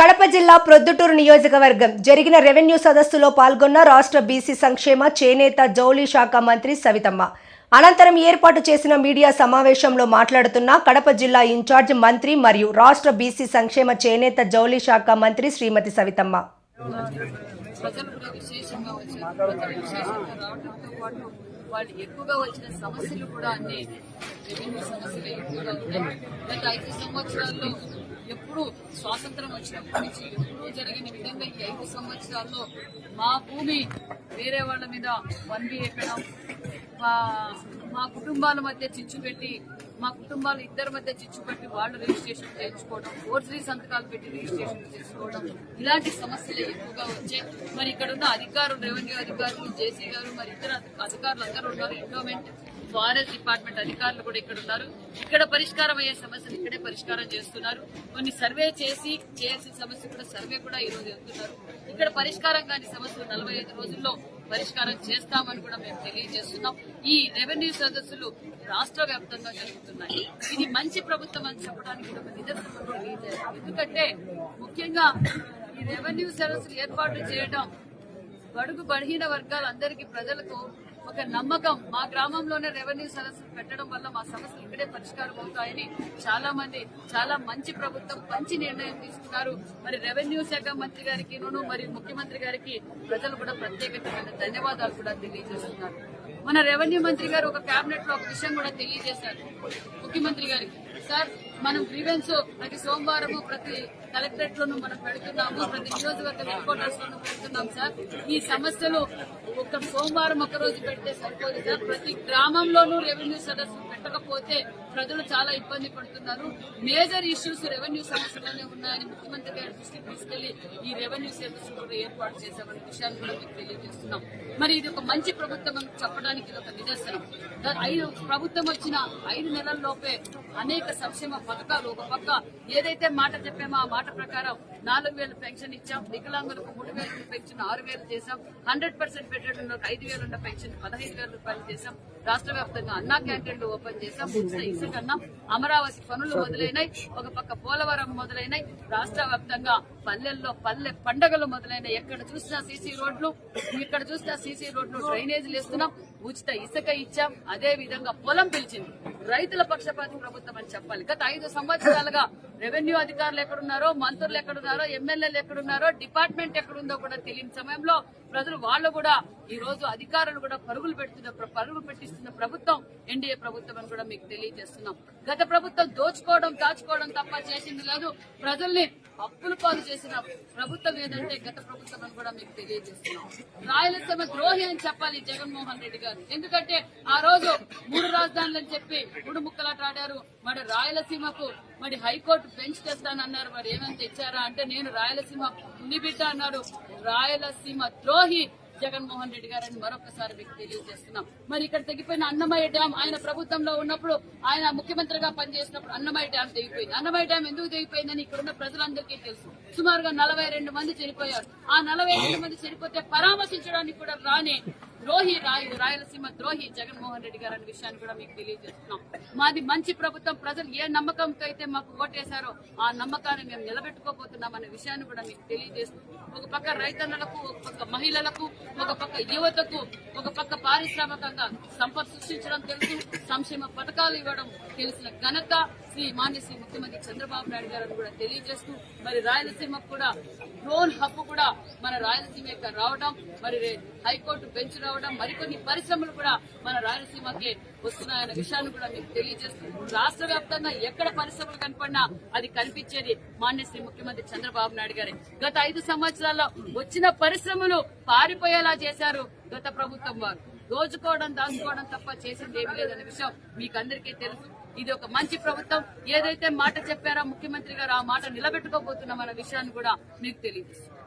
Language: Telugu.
కడప జిల్లా ప్రొద్దుటూరు నియోజకవర్గం జరిగిన రెవెన్యూ సదస్సులో పాల్గొన్న రాష్ట్ర బీసీ సంక్షేమ చేనేత జౌళి శాఖ మంత్రి సవితమ్మ. అనంతరం ఏర్పాటు చేసిన మీడియా సమావేశంలో మాట్లాడుతున్న కడప జిల్లా ఇన్ఛార్జ్ మంత్రి మరియు రాష్ట్ర బీసీ సంక్షేమ చేనేత జౌళి శాఖ మంత్రి శ్రీమతి సవితమ్మ. ప్రజలు కూడా విశేషంగా వచ్చారు. ప్రజలు విశేషంగా రావడంతో పాటు వాళ్ళు ఎక్కువగా వచ్చిన సమస్యలు కూడా అన్ని రెవెన్యూ సమస్యలు ఎక్కువగా ఉన్నాయి. గత ఐదు సంవత్సరాల్లో ఎప్పుడు స్వాతంత్రం వచ్చినప్పటి నుంచి ఎప్పుడూ జరిగిన విధంగా ఈ ఐదు సంవత్సరాల్లో మా భూమి వేరే వాళ్ళ మీద వన్ ఎక్కడం మా మా కుటుంబాల మధ్య చిచ్చు పెట్టి మా కుటుంబాలు ఇద్దరి మధ్య చిచ్చు పెట్టి వాళ్ళు రిజిస్ట్రేషన్ చేయించుకోవడం ఫోర్జరీ సంతకాలు పెట్టి రిజిస్ట్రేషన్ చేసుకోవడం ఇలాంటి సమస్యలు ఎక్కువగా వచ్చాయి మరి ఇక్కడ ఉన్న అధికారులు రెవెన్యూ అధికారులు జేసీ గారు మరి ఇతర అధికారులు అందరూ ఉన్నారు ఎండోమెంట్ ఫారెస్ట్ డిపార్ట్మెంట్ అధికారులు కూడా ఇక్కడ ఉన్నారు. ఇక్కడ పరిష్కారం అయ్యే సమస్యలు ఇక్కడే పరిష్కారం చేస్తున్నారు. కొన్ని సర్వే చేసి చేయాల్సిన సమస్య కూడా సర్వే కూడా ఈ రోజు వెళ్తున్నారు ఇక్కడ పరిష్కారం కాని సమస్యలు నలభై ఐదు రోజుల్లో పరిష్కారం చేస్తామని కూడా మేము తెలియజేస్తున్నాం. ఈ రెవెన్యూ సదస్సులు రాష్ట్ర వ్యాప్తంగా జరుగుతున్నాయి. ఇది మంచి ప్రభుత్వం అని చెప్పడానికి ఇది నిదర్శనం ఎందుకంటే ముఖ్యంగా ఈ రెవెన్యూ సదస్సులు ఏర్పాటు చేయడం బడుగు బలహీన వర్గాలందరికీ ప్రజలకు ఒక నమ్మకం మా గ్రామంలోనే రెవెన్యూ సదస్సులు పెట్టడం వల్ల మా సమస్యలు ఇక్కడే పరిష్కారం అవుతాయని చాలా మంది చాలా మంచి ప్రభుత్వం మంచి నిర్ణయం తీసుకున్నారు. మరి రెవెన్యూ శాఖ మంత్రి గారికి మరి ముఖ్యమంత్రి గారికి ప్రజలు కూడా ప్రత్యేకమైన ధన్యవాదాలు కూడా తెలియజేస్తున్నారు. మన రెవెన్యూ మంత్రి గారు ఒక కేబినెట్లో ఒక విషయం కూడా తెలియజేశారు. ముఖ్యమంత్రి గారికి సార్ మనం గ్రీవెన్స్ ప్రతి సోమవారం ప్రతి కలెక్టరేట్ లోను మనం పెడుతున్నాము ప్రతి నియోజకవర్గ హెడ్ క్వార్టర్స్ లోను పెడుతున్నాం సార్. ఈ సమస్యలు ఒక సోమవారం ఒక రోజు పెడితే సరిపోదు సార్. ప్రతి గ్రామంలోనూ రెవెన్యూ సదస్సు కట్టకపోతే ప్రజలు చాలా ఇబ్బంది పడుతున్నారు. మేజర్ ఇష్యూస్ రెవెన్యూ సమస్యలోనే ఉన్నాయని ముఖ్యమంత్రి గారి దృష్టికి తీసుకెళ్ళి ఈ రెవెన్యూ సర్వీస్ కూడా ఏర్పాటు చేశామనే విషయాన్ని కూడా మీకు తెలియజేస్తున్నాం. మరి ఇది ఒక మంచి ప్రభుత్వం అని చెప్పడానికి ఇది ఒక నిదర్శనం. ఐదు ప్రభుత్వం వచ్చిన ఐదు నెలల లోపే అనేక సంక్షేమ పథకాలు ఒక పక్క ఏదైతే మాట చెప్పామో ఆ మాట ప్రకారం నాలుగు వేలు పెన్షన్ ఇచ్చాం. వికలాంగులకు మూడు వేలు పెన్షన్ ఆరు వేలు చేశాం. హండ్రెడ్ పర్సెంట్ బెడ్రూమ్ ఐదు వేలు ఉన్న పెన్షన్ పదహైదు వేల రూపాయలు చేశాం. రాష్ట్ర వ్యాప్తంగా అన్నా క్యాంటీన్లు ఓపెన్ చేశాం. ఉచిత ఇసుక అన్నాం అమరావతి పనులు మొదలైనాయి. ఒక పక్క పోలవరం మొదలైనాయి. రాష్ట్ర వ్యాప్తంగా పల్లెల్లో పల్లె పండగలు మొదలైన ఎక్కడ చూసినా సీసీ రోడ్లు ఇక్కడ చూసినా సీసీ రోడ్లు డ్రైనేజీలు వేస్తున్నాం. ఉచిత ఇసుక ఇచ్చాం. అదే విధంగా పొలం పిలిచింది. రైతుల పక్షపాతి ప్రభుత్వం అని చెప్పాలి. గత ఐదు సంవత్సరాలుగా రెవెన్యూ అధికారులు ఎక్కడున్నారో మంత్రులు ఎక్కడున్నారో ఎమ్మెల్యేలు ఎక్కడున్నారో డిపార్ట్మెంట్ ఎక్కడుందో కూడా తెలియని సమయంలో ప్రజలు వాళ్ళు కూడా ఈ రోజు అధికారులు కూడా పరుగులు పెడుతున్న పరుగులు పెట్టిస్తున్న ప్రభుత్వం ఎన్డీఏ ప్రభుత్వం అని కూడా మీకు తెలియజేస్తున్నాం. గత ప్రభుత్వం దోచుకోవడం దాచుకోవడం తప్ప చేసింది లేదు. ప్రజల్ని అప్పులు పాలు చేసిన ప్రభుత్వం ఏదంటే గత ప్రభుత్వం అని కూడా మీకు తెలియజేస్తున్నాం. రాయలసీమ ద్రోహి అని చెప్పాలి జగన్మోహన్ రెడ్డి గారు. ఎందుకంటే ఆ రోజు మూడు రాజధానులు అని చెప్పి మూడు ముక్కలాటాడారు మరి రాయలసీమకు మరి హైకోర్టు బెంచ్ తెస్తానన్నారు. మరి ఏమైనా తెచ్చారా అంటే నేను రాయలసీమ బిడ్డ అన్నారు రాయలసీమ ద్రోహి జగన్మోహన్ రెడ్డి గారని మరొకసారి మీకు తెలియజేస్తున్నాం. మరి ఇక్కడ తెగిపోయిన అన్నమయ్య డ్యాం ఆయన ప్రభుత్వంలో ఉన్నప్పుడు ఆయన ముఖ్యమంత్రిగా పనిచేసినప్పుడు అన్నమయ్య డ్యాం తెగిపోయింది. అన్నమయ్య డ్యాం ఎందుకు తెగిపోయిందని ఇక్కడ ఉన్న ప్రజలందరికీ తెలుసు. సుమారుగా నలభై రెండు మంది చనిపోయారు. ఆ నలభై రెండు మంది చనిపోతే పరామర్శించడానికి కూడా రాని ద్రోహి రాయ రాయలసీమ ద్రోహి జగన్మోహన్ రెడ్డి గారు అనే విషయాన్ని కూడా మీకు తెలియజేస్తున్నాం. మాది మంచి ప్రభుత్వం ప్రజలు ఏ నమ్మకంతో అయితే మాకు ఓటేశారో ఆ నమ్మకాన్ని మేము నిలబెట్టుకోబోతున్నాం అనే విషయాన్ని కూడా మీకు తెలియజేస్తూ ఒక పక్క రైతన్నలకు ఒక పక్క మహిళలకు ఒక పక్క యువతకు ఒక పక్క పారిశ్రామికంగా సంపద సృష్టించడం తెలుసు సంక్షేమ పథకాలు ఇవ్వడం తెలిసిన ఘనత శ్రీ మాన్య శ్రీ ముఖ్యమంత్రి చంద్రబాబు నాయుడు గారు కూడా తెలియజేస్తూ మరి రాయలసీమకు కూడా డ్రోన్ హబ్ కూడా మన రాయలసీమ యొక్క రావడం మరి హైకోర్టు బెంచ్ రావడం మరికొన్ని పరిశ్రమలు కూడా మన రాయలసీమకి వస్తున్నాయన్న విషయాన్ని కూడా మీకు తెలియజేస్తూ రాష్ట్ర వ్యాప్తంగా ఎక్కడ పరిశ్రమలు కనపడినా అది కనిపించేది మాన్య శ్రీ ముఖ్యమంత్రి చంద్రబాబు నాయుడు గారే. గత ఐదు సంవత్సరాల్లో వచ్చిన పరిశ్రమలు పారిపోయేలా చేశారు గత ప్రభుత్వం వారు. దోచుకోవడం దాచుకోవడం తప్ప చేసింది ఏమీ లేదనే విషయం మీకు అందరికీ తెలుసు. ఇది ఒక మంచి ప్రభుత్వం. ఏదైతే మాట చెప్పారో ముఖ్యమంత్రి గారు ఆ మాట నిలబెట్టుకోబోతున్నామన్న విషయాన్ని కూడా మీకు తెలియజేస్తుంది